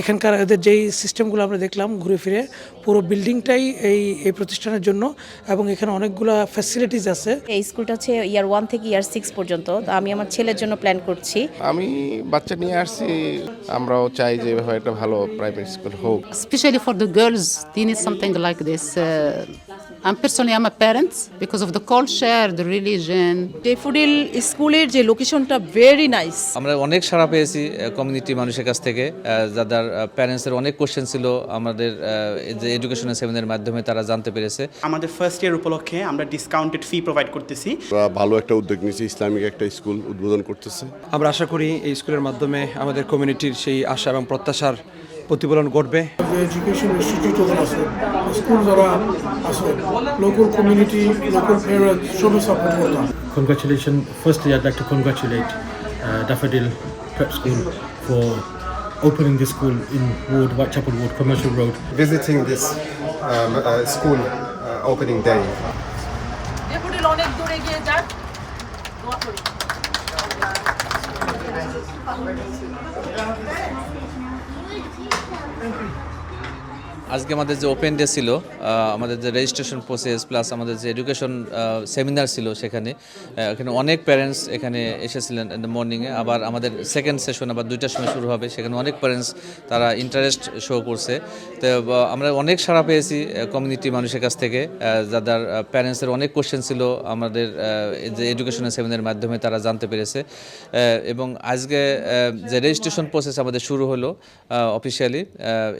এখানকার এদের যেই সিস্টেমগুলো আমরা দেখলাম ঘুরে ফিরে পুরো বিল্ডিংটাই এই এই প্রতিষ্ঠানের জন্য এবং এখানে অনেকগুলো ফ্যাসিলিটিস আছে। এই স্কুলটা হচ্ছে ইয়ার ওয়ান থেকে ইয়ার সিক্স পর্যন্ত। তো আমি আমার ছেলের জন্য প্ল্যান করছি। আমি বাচ্চা নিয়ে আসছি। আমরাও চাই যে এভাবে একটা ভালো প্রাইভেট স্কুল হোক। স্পেশালি ফর দ্য গার্লস দিন is something like this i'm personally i'm a parent because of the culture the Daffodil স্কুলের যে লোকেশনটা ভেরি নাইস আমরা অনেক সাড়া পেয়েছি কমিউনিটি মানুষের কাছ থেকে। যাদের প্যারেন্টসের অনেক কোশ্চেন ছিল আমাদের যে এডুকেশনাল সেমিনারের মাধ্যমে তারা জানতে পেরেছে। আমাদের ফার্স্ট ইয়ার উপলক্ষে আমরা ডিসকাউন্টেড ফি প্রোভাইড করতেছি। ভালো একটা উদ্যোগ নিয়েছি ইসলামিক একটা স্কুল উদ্বোধন করতেছে। আমরা আশা করি এই স্কুলের মাধ্যমে আমাদের কমিউনিটির সেই আশা এবং প্রত্যাশার প্রতিফলন ঘটবে এডুকেশন ইনস্টিটিউট আছে স্কুল যারা আছে লোকাল কমিউনিটি লোকাল প্যারেন্টস সবাই সাপোর্ট করতাম. Firstly, I'd like to congratulate uh, Daffodil Prep School for opening this school in Ward, Whitechapel Ward, Commercial Road. Visiting this school opening day Daffodil অনেক দূরে গিয়ে যাক দোয়া করি আজকে আমাদের যে ওপেন ডে ছিল আমাদের যে রেজিস্ট্রেশন প্রসেস প্লাস আমাদের যে এডুকেশন সেমিনার ছিল সেখানে এখানে অনেক প্যারেন্টস এখানে এসেছিলেন ইন দ্য মর্নিংয়ে আবার আমাদের সেকেন্ড সেশন আবার দুইটার সময় শুরু হবে, সেখানে অনেক প্যারেন্টস তারা ইন্টারেস্ট শো করছে। তো আমরা অনেক সাড়া পেয়েছি কমিউনিটি মানুষের কাছ থেকে যাদের প্যারেন্টসের অনেক কোশ্চেন ছিল আমাদের যে এডুকেশনাল সেমিনারের মাধ্যমে তারা জানতে পেরেছে। এবং আজকে যে রেজিস্ট্রেশন প্রসেস আমাদের শুরু হলো অফিসিয়ালি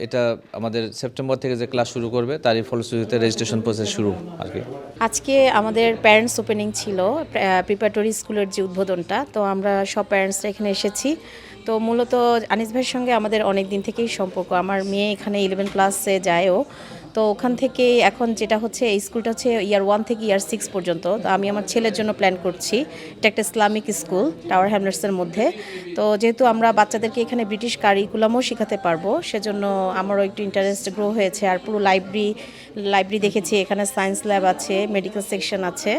এটা আমাদের সেপ্টেম্বর থেকে যে ক্লাস শুরু করবে, তারই ফলশ্রুতিতে রেজিস্ট্রেশন প্রসেস শুরু আর কি। আজকে আমাদের প্যারেন্টস ওপেনিং ছিল প্রিপারেটরি স্কুলের যে উদ্বোধনটা, তো আমরা সব প্যারেন্টসরা এখানে এসেছি। তো মূলত আনিস ভাইয়ের সঙ্গে আমাদের অনেক দিন থেকেই সম্পর্ক। আমার মেয়ে এখানে ইলেভেন ক্লাসে যায়ও। তো ওখান থেকে এখন যেটা হচ্ছে, এই স্কুলটা হচ্ছে ইয়ার ওয়ান থেকে ইয়ার সিক্স পর্যন্ত। তো আমি আমার ছেলের জন্য প্ল্যান করছি। এটা একটা ইসলামিক স্কুল টাওয়ার হ্যামলেটসের মধ্যে। তো যেহেতু আমরা বাচ্চাদেরকে এখানে ব্রিটিশ কারিকুলামও শেখাতে পারব, সেজন্য আমারও একটু ইন্টারেস্ট গ্রো হয়েছে। আর পুরো লাইব্রেরি লাইব্রেরি দেখেছি, এখানে সায়েন্স ল্যাব আছে মেডিকেল সেকশন আছে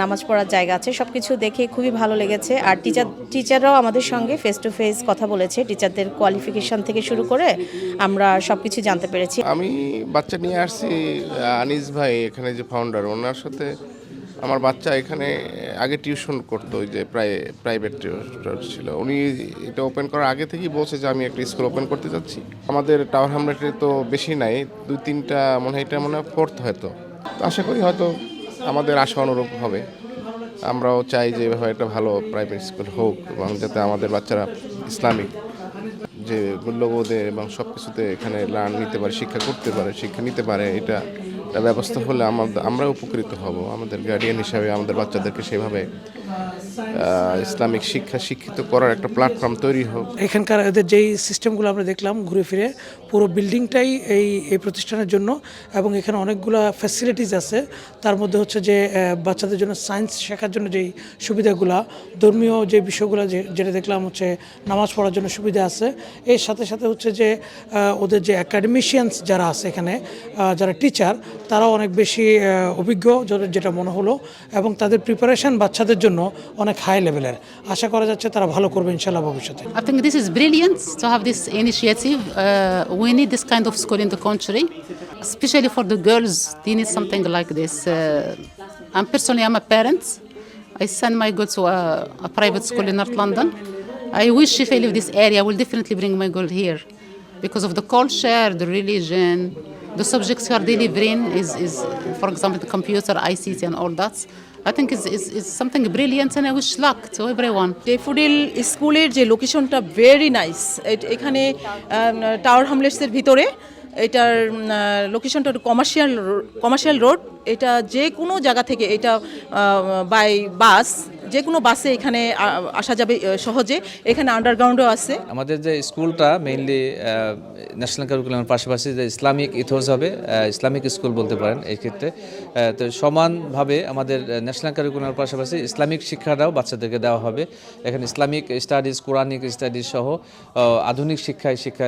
নামাজ পড়ার জায়গা আছে সব কিছু দেখে খুবই ভালো লেগেছে। আর টিচার টিচাররাও আমাদের সঙ্গে ফেস টু ফেস কথা বলেছে। টিচারদের কোয়ালিফিকেশন থেকে শুরু করে আমরা সব কিছু জানতে পেরেছি। আমি বাচ্চা নিয়ে আসছি আনিস ভাই, এখানে যে ফাউন্ডার ওনার সাথে আমার বাচ্চা এখানে আগে টিউশন করতো, ওই যে প্রায় প্রাইভেট টিউটর ছিল। উনি এটা ওপেন করার আগে থেকেই বলছে যে, আমি একটা স্কুল ওপেন করতে যাচ্ছি। আমাদের টাওয়ার হামলেটে তো বেশি নাই, দুই তিনটা, মনে হয় এটা মনে হয় ফোর্থ হয়তো। তো আশা করি হয়তো আমাদের আশা অনুরূপ হবে। আমরাও চাই যে, এভাবে একটা ভালো প্রাইভেট স্কুল হোক এবং যাতে আমাদের বাচ্চারা ইসলামিক যে মূল্যবোধে এবং সব কিছুতে এখানে লার্ন নিতে পারে, শিক্ষা করতে পারে, শিক্ষা নিতে পারে, এটা একটা ব্যবস্থা হলে আমাদের আমরা উপকৃত হব। আমাদের গার্ডিয়ান হিসাবে আমাদের বাচ্চাদেরকে সেভাবে ইসলামিক শিক্ষা শিক্ষিত করার একটা প্ল্যাটফর্ম তৈরি হোক। এখানকার এদের যেই সিস্টেমগুলো আমরা দেখলাম ঘুরে ফিরে, পুরো বিল্ডিংটাই এই এই প্রতিষ্ঠানের জন্য এবং এখানে অনেকগুলো ফ্যাসিলিটিস আছে। তার মধ্যে হচ্ছে যে বাচ্চাদের জন্য সায়েন্স শেখার জন্য যেই সুবিধাগুলো, ধর্মীয় যে বিষয়গুলো যেটা দেখলাম হচ্ছে নামাজ পড়ার জন্য সুবিধা আছে। এর সাথে সাথে হচ্ছে যে ওদের যে অ্যাকাডেমিশিয়ানস যারা আছে এখানে যারা টিচার তারাও অনেক বেশি অভিজ্ঞ যেটা মনে হলো এবং তাদের প্রিপারেশন বাচ্চাদের জন্য অনেক হাই লেভেলের আশা করা যাচ্ছে তারা ভালো করবে ইনশাল্লাহ ভবিষ্যতে। I think this is brilliant to have this initiative we need this kind of school in the country specially for the girls they need something like this um am personally I am a parents I send my goods to private school in north London I wish if I live this area will definitely bring my girl here because of the culture the religion the subjects you are delivering is, is for example, the computer, ICT, and all that. I think it's, it's, it's something brilliant, and I wish luck to everyone. Daffodil স্কুলের যে লোকেশনটা very nice এখানে tower হামলেটসের ভিতরে এটার লোকেশনটা commercial commercial road এটা যে কোনো জায়গা থেকে এটা বাই বাস যে কোনো বাসে এখানে আসা যাবে সহজে। এখানে আন্ডারগ্রাউন্ডও আছে। আমাদের যে স্কুলটা মেইনলি ন্যাশনাল কারিকুলামের পাশাপাশি যে ইসলামিক ইথোস হবে ইসলামিক স্কুল বলতে পারেন এই ক্ষেত্রে। তো সমানভাবে আমাদের ন্যাশনাল কারিকুলামের পাশাপাশি ইসলামিক শিক্ষাটাও বাচ্চাদেরকে দেওয়া হবে। এখানে ইসলামিক স্টাডিজ কোরআনিক স্টাডিজ সহ আধুনিক শিক্ষায় শিক্ষা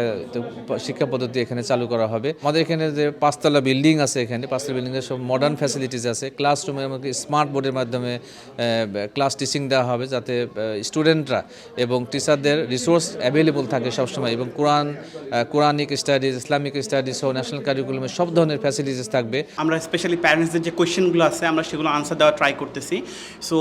শিক্ষা পদ্ধতি এখানে চালু করা হবে। আমাদের এখানে যে পাঁচতলা বিল্ডিং আছে এখানে, পাঁচতলা বিল্ডিংয়ে সব মডার্ন ফ্যাসিলিটিস আছে। ক্লাসরুমে আমাকে স্মার্ট বোর্ডের মাধ্যমে ক্লাস ফাস্ট টিচিং দেওয়া হবে যাতে স্টুডেন্টরা এবং টিচারদের রিসোর্স অ্যাভেলেবল থাকে সবসময় এবং কোরআন কোরআনিক স্টাডিজ ইসলামিক স্টাডিজ সহ ন্যাশনাল কারিকুলামের সব ধরনের ফ্যাসিলিটিস থাকবে। আমরা স্পেশালি প্যারেন্টসদের যে কোয়েশ্চেনগুলো আছে, আমরা সেগুলো আনসার দেওয়ার ট্রাই করতেছি। সো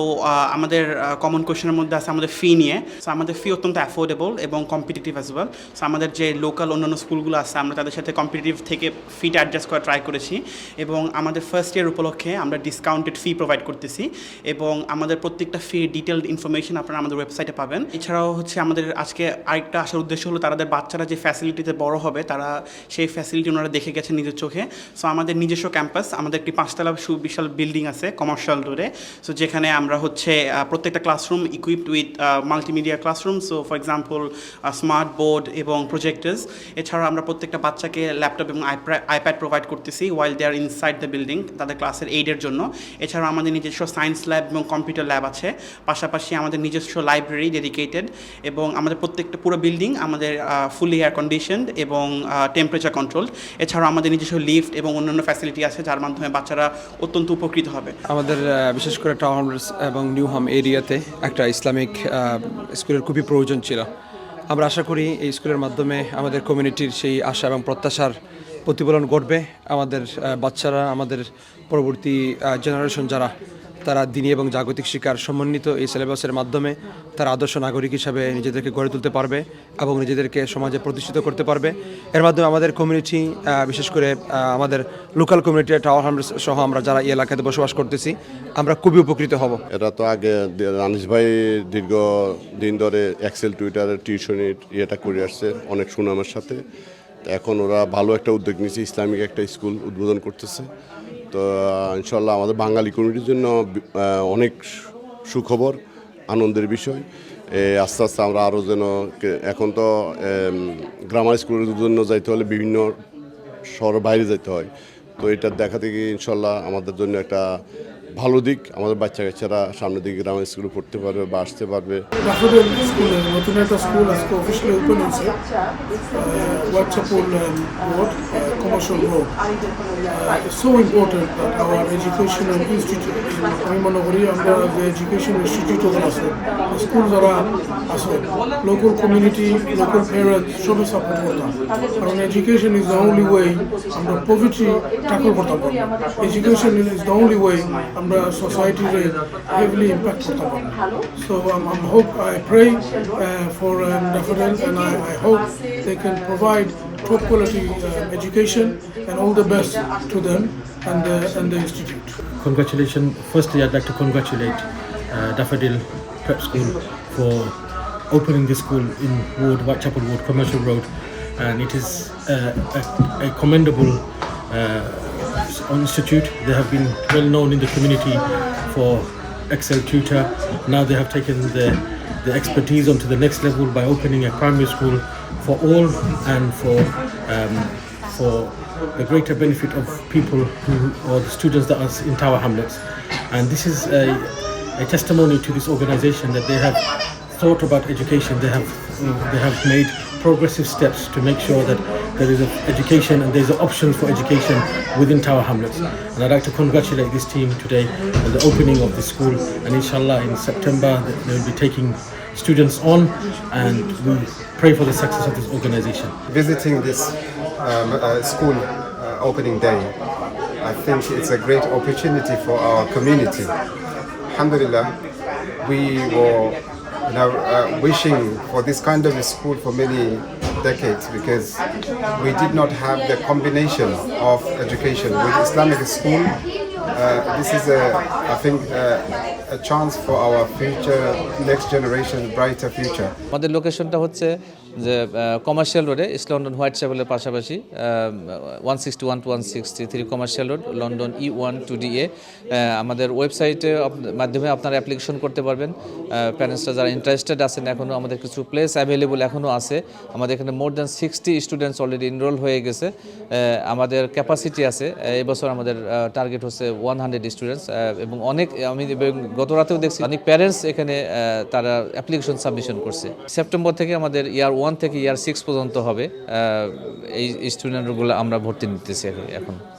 আমাদের কমন কোয়েশ্চেনের মধ্যে আছে আমাদের ফি নিয়ে। সো আমাদের ফি অত্যন্ত অ্যাফোর্ডেবল এবং কম্পিটিটিভ অ্যাজ ওয়েল সো আমাদের যে লোকাল অন্যান্য স্কুলগুলো আছে, আমরা তাদের সাথে কম্পিটিটিভ থেকে ফিটা অ্যাডজাস্ট করা ট্রাই করেছি। এবং আমাদের ফার্স্ট ইয়ার উপলক্ষে আমরা ডিসকাউন্টেড ফি প্রোভাইড করতেছি। এবং আমাদের প্রত্যেকটা ফি ডিটেলড ইনফরমেশন আপনারা আমাদের ওয়েবসাইটে পাবেন। এছাড়াও হচ্ছে আমাদের আজকে আরেকটা আসার উদ্দেশ্য হলো তাদের বাচ্চারা যে ফ্যাসিলিটিতে বড় হবে, তারা সেই ফ্যাসিলিটি ওনারা দেখে গেছেন নিজের চোখে। সো আমাদের নিজস্ব ক্যাম্পাস আমাদের একটি পাঁচতলা সুবিশাল বিল্ডিং আছে কমার্শিয়াল রোডে সো যেখানে আমরা হচ্ছে প্রত্যেকটা classroom equipped with multimedia classroom so for example smart board এবং প্রজেক্টার্স এছাড়াও আমরা প্রত্যেকটা বাচ্চাকে ল্যাপটপ এবং আইপ্যাড প্রোভাইড করতেছি while they are inside the building তাদের ক্লাসের এইডের জন্য। এছাড়াও আমাদের নিজস্ব সায়েন্স ল্যাব এবং কম্পিউটার ল্যাব আছে। পাশাপাশি আমাদের নিজস্ব লাইব্রেরি ডেডিকেটেড এবং আমাদের প্রত্যেকটা পুরো বিল্ডিং আমাদের ফুলি এয়ার কন্ডিশনড এবং টেম্পারেচার কন্ট্রোল এছাড়াও আমাদের নিজস্ব লিফট এবং অন্যান্য ফ্যাসিলিটি আছে যার মাধ্যমে বাচ্চারা অত্যন্ত উপকৃত হবে। আমাদের বিশেষ করে টাউন এবং নিউ হাম এরিয়াতে একটা ইসলামিক স্কুলের খুবই প্রয়োজন ছিল। আমরা আশা করি এই স্কুলের মাধ্যমে আমাদের কমিউনিটির সেই আশা এবং প্রত্যাশার প্রতিফলন ঘটবে। আমাদের বাচ্চারা, আমাদের পরবর্তী জেনারেশন যারা তারা দিনী এবং জাগতিক শিক্ষার সমন্বিত এই সিলেবাসের মাধ্যমে তারা আদর্শ নাগরিক হিসাবে নিজেদেরকে গড়ে তুলতে পারবে এবং নিজেদেরকে সমাজে প্রতিষ্ঠিত করতে পারবে। এর মাধ্যমে আমাদের কমিউনিটি বিশেষ করে আমাদের লোকাল কমিউনিটি টাওয়ার হামস সহ আমরা যারা এই এলাকাতে বসবাস করতেছি, আমরা খুবই উপকৃত হব। এরা তো আগে রানিস ভাই দীর্ঘ দিন ধরে এক্সেল টুইটারে টিউশনি ইয়েটা করে আসছে, অনেক সুনামের সাথে। এখন ওরা ভালো একটা উদ্যোগ নিয়েছে, ইসলামিক একটা স্কুল উদ্বোধন করতেছে। তো ইনশাল্লাহ আমাদের বাঙালি কমিউনিটির জন্য অনেক সুখবর, আনন্দের বিষয়। আস্তে আস্তে আমরা আরও যেন এখন তো গ্রামার স্কুলের জন্য যাইতে হলে বিভিন্ন শহরের বাইরে যেতে হয়। তো এটা দেখা থেকে ইনশাল্লাহ আমাদের জন্য একটা ভালো দিক। আমাদের বাচ্চা কাচ্চারা সামনের দিকে গ্রামের স্কুলে পড়তে পারবে বা আসতে পারবে। নতুন একটা স্কুল আজকে অফিসিয়ালি ওপেন হয়েছে Whitechapel road commercial road so important that our educational institute আমি মনে করি আমরা যে এডুকেশন ইনস্টিটিউট আছে স্কুল যারা আছে লোকাল কমিউনিটি লোকাল প্যারেন্টস সবাই সাপোর্ট করতাম। কারণ education is the only way আমরা পভিটি ট্যাকল করতাম। পারব education is the only way আমরা সোসাইটিতে হেভিলি ইম্প্যাক্ট করতে পারব so I hope I pray uh, for um, Daffodil and I, I hope top quality uh, education and all the best to them and the, and the institute. Congratulations. Firstly, I'd like to congratulate uh, Daffodil Prep School for opening this school in Ward, Whitechapel Ward, Commercial Road. And it is uh, a, a commendable uh, institute. They have been well known in the community for Excel tutor. Now they have taken the, the expertise onto the next level by opening a primary school for all and for um, for the greater benefit of people who or the students that are in Tower Hamlets. And this is a, a testimony to this organization that they have thought about education. They have they have made progressive steps to make sure that there is education and there's an options for education within Tower Hamlets. And I'd like to congratulate this team today on the opening of the school. And inshallah, in September, they will be taking students on, and we pray for the success of this organization. visiting this um, uh, school uh, opening day. I think it's a great opportunity for our community. Alhamdulillah, we were you know, uh, wishing for this kind of a school for many decades because we did not have the combination of education with Islamic school. Uh, this is a, I think, uh, a chance for our future, next generation, brighter future. আমাদের লোকেশনটা হচ্ছে যে commercial রোডে east London white চ্যাপেলের পাশাপাশি one sixty one two one sixty three commercial road London E one two D A আমাদের ওয়েবসাইটে মাধ্যমে আপনারা অ্যাপ্লিকেশন করতে পারবেন। প্যারেন্টসরা যারা ইন্টারেস্টেড আছেন এখনও আমাদের কিছু প্লেস অ্যাভেলেবল এখনও আছে। আমাদের এখানে more than sixty students already enrol হয়ে গেছে। আমাদের ক্যাপাসিটি আছে। এবছর আমাদের টার্গেট হচ্ছে ওয়ান হান্ড্রেড স্টুডেন্টস এবং অনেক আমি গত রাতেও দেখছি অনেক প্যারেন্টস এখানে তারা অ্যাপ্লিকেশন সাবমিশন করছে। সেপ্টেম্বর থেকে আমাদের ইয়ার ওয়ান থেকে ইয়ার সিক্স পর্যন্ত হবে। এই স্টুডেন্টগুলো আমরা ভর্তি নিতেছি এখন।